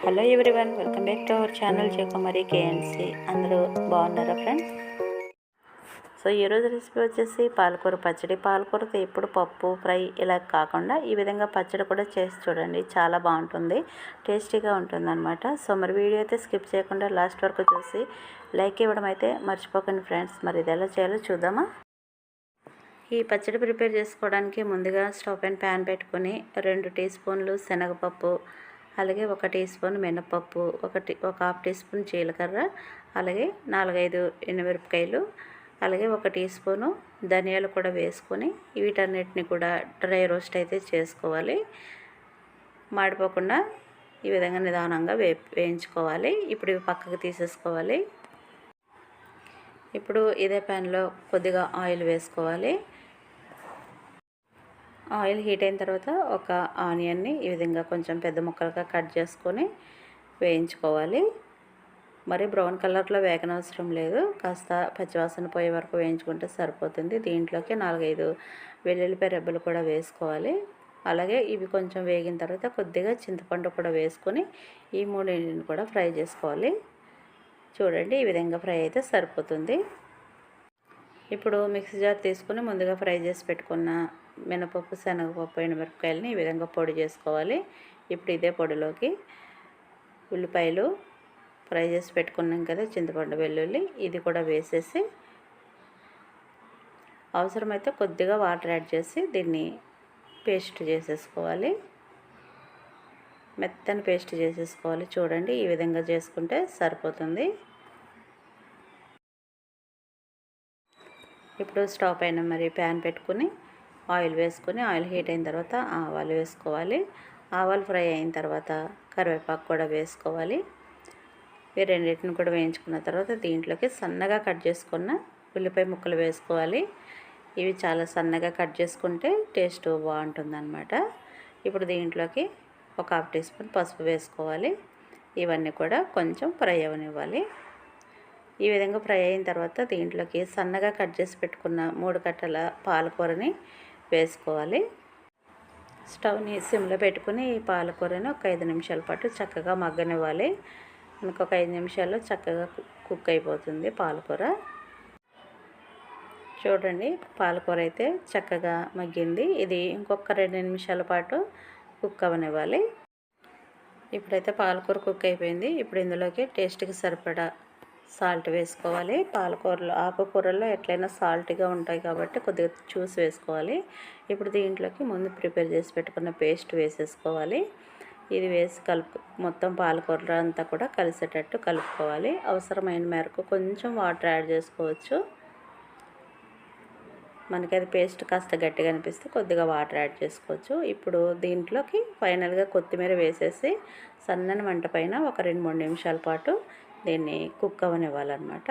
Hello everyone welcome back to our channel Jayakumari KNC అందరూ బాగున్నారా friends? So ఈరోజు recipe వచ్చేసి పాలకూర పచ్చడి. పాలకూరతో ఎప్పుడు పప్పు ఫ్రై ఇలా కాకుండా ఈ విధంగా పచ్చడి కూడా చేసి చూడండి. చాలా బాగుంటుంది టేస్టీగా ఉంటుంది అనమాట సో మరి వీడియో అయితే స్కిప్ చేయకుండా లాస్ట్ వరకు చూసి లైక్ ఇవ్వడం అయితే మర్చిపోకండి ఫ్రెండ్స్. మరి ఇది ఎలా చేయాలో చూద్దామా? ఈ పచ్చడి ప్రిపేర్ చేసుకోవడానికి ముందుగా స్టవ్ అండ్ ప్యాన్ పెట్టుకొని రెండు టీ స్పూన్లు శనగపప్పు అలాగే ఒక టీ స్పూన్ మినపప్పు ఒక టీ ఒక హాఫ్ టీ స్పూన్ జీలకర్ర అలాగే నాలుగైదు ఎండుమిరపకాయలు అలాగే ఒక టీ స్పూను ధనియాలు కూడా వేసుకొని వీటన్నిటిని కూడా డ్రై రోస్ట్ అయితే చేసుకోవాలి. మాడిపోకుండా ఈ విధంగా నిదానంగా వే వేయించుకోవాలి. ఇప్పుడు ఇవి పక్కకు తీసేసుకోవాలి. ఇప్పుడు ఇదే ప్యాన్లో కొద్దిగా ఆయిల్ వేసుకోవాలి. ఆయిల్ హీట్ అయిన తర్వాత ఒక ఆనియన్ని ఈ విధంగా కొంచెం పెద్ద ముక్కలుగా కట్ చేసుకొని వేయించుకోవాలి. మరి బ్రౌన్ కలర్లో వేగనవసరం లేదు. కాస్త పచ్చివాసన పోయే వరకు వేయించుకుంటే సరిపోతుంది. దీంట్లోకి నాలుగైదు వెల్లుల్లిపాయ రెబ్బలు కూడా వేసుకోవాలి. అలాగే ఇవి కొంచెం వేగిన తర్వాత కొద్దిగా చింతపండు కూడా వేసుకొని ఈ మూడింటిని కూడా ఫ్రై చేసుకోవాలి. చూడండి ఈ విధంగా ఫ్రై అయితే సరిపోతుంది. ఇప్పుడు మిక్సీ జార్ తీసుకుని ముందుగా ఫ్రై చేసి పెట్టుకున్న మినపప్పు శనగపప్పు ఎండుమిరపకాయలని ఈ విధంగా పొడి చేసుకోవాలి. ఇప్పుడు ఇదే పొడిలోకి ఉల్లిపాయలు ఫ్రై చేసి పెట్టుకున్నాం కదా చింతపండు వెల్లుల్లి ఇది కూడా వేసేసి అవసరమైతే కొద్దిగా వాటర్ యాడ్ చేసి దీన్ని పేస్ట్ చేసేసుకోవాలి. మెత్తని పేస్ట్ చేసేసుకోవాలి. చూడండి ఈ విధంగా చేసుకుంటే సరిపోతుంది. ఇప్పుడు స్టవ్ పైన మరి ప్యాన్ పెట్టుకుని ఆయిల్ వేసుకొని ఆయిల్ హీట్ అయిన తర్వాత ఆవాలు వేసుకోవాలి. ఆవాలు ఫ్రై అయిన తర్వాత కరివేపాకు కూడా వేసుకోవాలి. ఈ రెండింటిని కూడా వేయించుకున్న తర్వాత దీంట్లోకి సన్నగా కట్ చేసుకున్న ఉల్లిపాయ ముక్కలు వేసుకోవాలి. ఇవి చాలా సన్నగా కట్ చేసుకుంటే టేస్ట్ బాగుంటుందన్నమాట. ఇప్పుడు దీంట్లోకి ఒక హాఫ్ టీ స్పూన్ పసుపు వేసుకోవాలి. ఇవన్నీ కూడా కొంచెం ఫ్రై అవనివ్వాలి. ఈ విధంగా ఫ్రై అయిన తర్వాత దీంట్లోకి సన్నగా కట్ చేసి పెట్టుకున్న మూడు కట్టల పాలకూరని వేసుకోవాలి. స్టవ్ని సిమ్లో పెట్టుకుని ఈ పాలకూరని ఒక ఐదు నిమిషాల పాటు చక్కగా మగ్గనివ్వాలి. మనకు ఒక ఐదు నిమిషాల్లో చక్కగా కుక్ అయిపోతుంది పాలకూర. చూడండి పాలకూర అయితే చక్కగా మగ్గింది. ఇది ఇంకొక రెండు నిమిషాల పాటు కుక్ అవనివ్వాలి. ఇప్పుడైతే పాలకూర కుక్ అయిపోయింది. ఇప్పుడు ఇందులోకి టేస్ట్కి సరిపడా సాల్ట్ వేసుకోవాలి. పాలకూరలో ఆకుకూరల్లో ఎట్లయినా సాల్ట్గా ఉంటాయి కాబట్టి కొద్దిగా చూసి వేసుకోవాలి. ఇప్పుడు దీంట్లోకి ముందు ప్రిపేర్ చేసి పెట్టుకున్న పేస్ట్ వేసేసుకోవాలి. ఇది వేసి కలుపు మొత్తం పాలకూర అంతా కూడా కలిసేటట్టు కలుపుకోవాలి. అవసరమైన మేరకు కొంచెం వాటర్ యాడ్ చేసుకోవచ్చు. మనకి అది పేస్ట్ కాస్త గట్టిగా అనిపిస్తే కొద్దిగా వాటర్ యాడ్ చేసుకోవచ్చు. ఇప్పుడు దీంట్లోకి ఫైనల్గా కొత్తిమీర వేసేసి సన్నని మంట పైన ఒక రెండు మూడు నిమిషాల పాటు దీన్ని కుక్ అవనివ్వాలన్నమాట.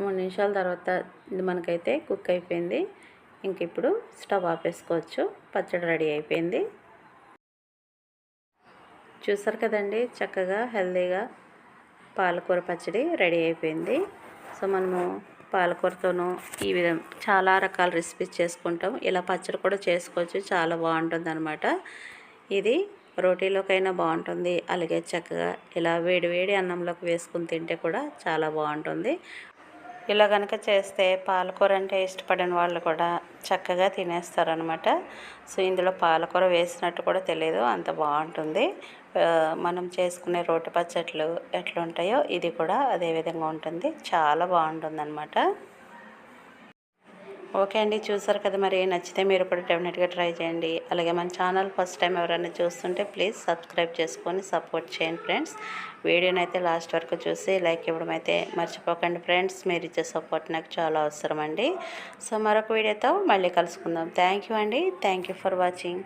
మూడు నిమిషాల తర్వాత మనకైతే కుక్ అయిపోయింది. ఇంక ఇప్పుడు స్టవ్ ఆపేసుకోవచ్చు. పచ్చడి రెడీ అయిపోయింది. చూసారు కదండి చక్కగా హెల్తీగా పాలకూర పచ్చడి రెడీ అయిపోయింది. సో మనము పాలకూరతోనూ ఈ విధం చాలా రకాల రెసిపీస్ చేసుకుంటాం. ఇలా పచ్చడి కూడా చేసుకోవచ్చు. చాలా బాగుంటుంది అనమాట ఇది రోటీలోకైనా బాగుంటుంది. అలాగే చక్కగా ఇలా వేడి వేడి అన్నంలోకి వేసుకుని తింటే కూడా చాలా బాగుంటుంది. ఇలా కనుక చేస్తే పాలకూర అంటే ఇష్టపడిన వాళ్ళు కూడా చక్కగా తినేస్తారనమాట సో ఇందులో పాలకూర వేసినట్టు కూడా తెలియదు అంత బాగుంటుంది. మనం చేసుకునే రోటి పచ్చట్లు ఎట్లుంటాయో ఇది కూడా అదే విధంగా ఉంటుంది. చాలా బాగుంటుంది అనమాట ఓకే అండి చూసారు కదా మరి నచ్చితే మీరు కూడా డెఫినెట్గా ట్రై చేయండి. అలాగే మన ఛానల్ ఫస్ట్ టైం ఎవరైనా చూస్తుంటే ప్లీజ్ సబ్స్క్రైబ్ చేసుకొని సపోర్ట్ చేయండి ఫ్రెండ్స్. వీడియోని అయితే లాస్ట్ వరకు చూసి లైక్ ఇవ్వడం అయితే మర్చిపోకండి ఫ్రెండ్స్. మీరు ఇచ్చే సపోర్ట్ నాకు చాలా అవసరం అండి. సో మరొక వీడియోతో మళ్ళీ కలుసుకుందాం. థ్యాంక్ యూ అండి. Thank you for watching.